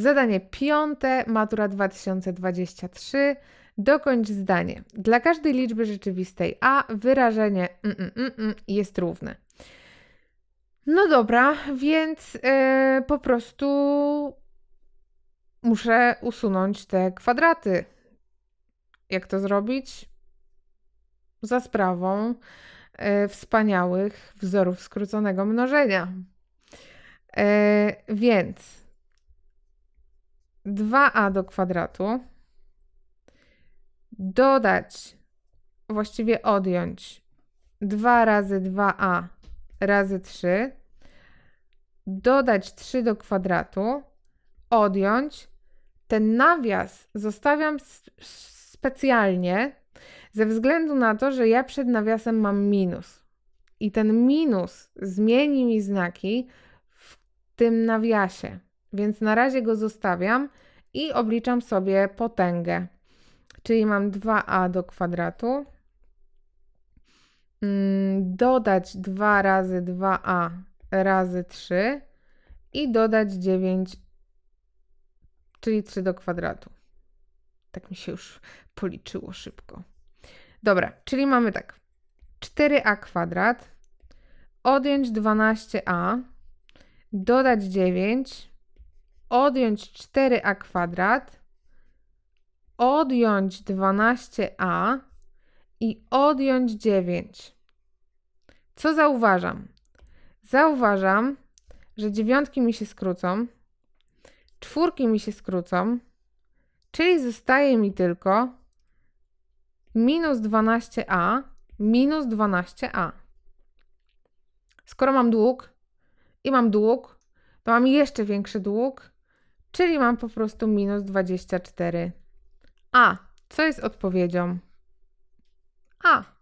Zadanie piąte, matura 2023. Dokończ zdanie. Dla każdej liczby rzeczywistej a wyrażenie mm, mm, mm, mm jest równe. No dobra, więc e, po prostu muszę usunąć te kwadraty. Jak to zrobić? Za sprawą e, wspaniałych wzorów skróconego mnożenia. E, więc 2a do kwadratu dodać, właściwie odjąć 2 razy 2a razy 3, dodać 3 do kwadratu, odjąć. Ten nawias zostawiam specjalnie ze względu na to, że ja przed nawiasem mam minus. I ten minus zmieni mi znaki w tym nawiasie. Więc na razie go zostawiam i obliczam sobie potęgę. Czyli mam 2a do kwadratu. Mm, Dodać 2 razy 2a razy 3 i dodać 9, czyli 3 do kwadratu. Tak mi się już policzyło szybko. Dobra, czyli mamy tak. 4a kwadrat, odjąć 12a, dodać 9, odjąć 4a kwadrat, odjąć 12a i odjąć 9. Co zauważam? Zauważam, że dziewiątki mi się skrócą, czwórki mi się skrócą, czyli zostaje mi tylko minus 12a minus 12a. Skoro mam dług i mam dług, to mam jeszcze większy dług, czyli mam po prostu minus 24. A, co jest odpowiedzią? A.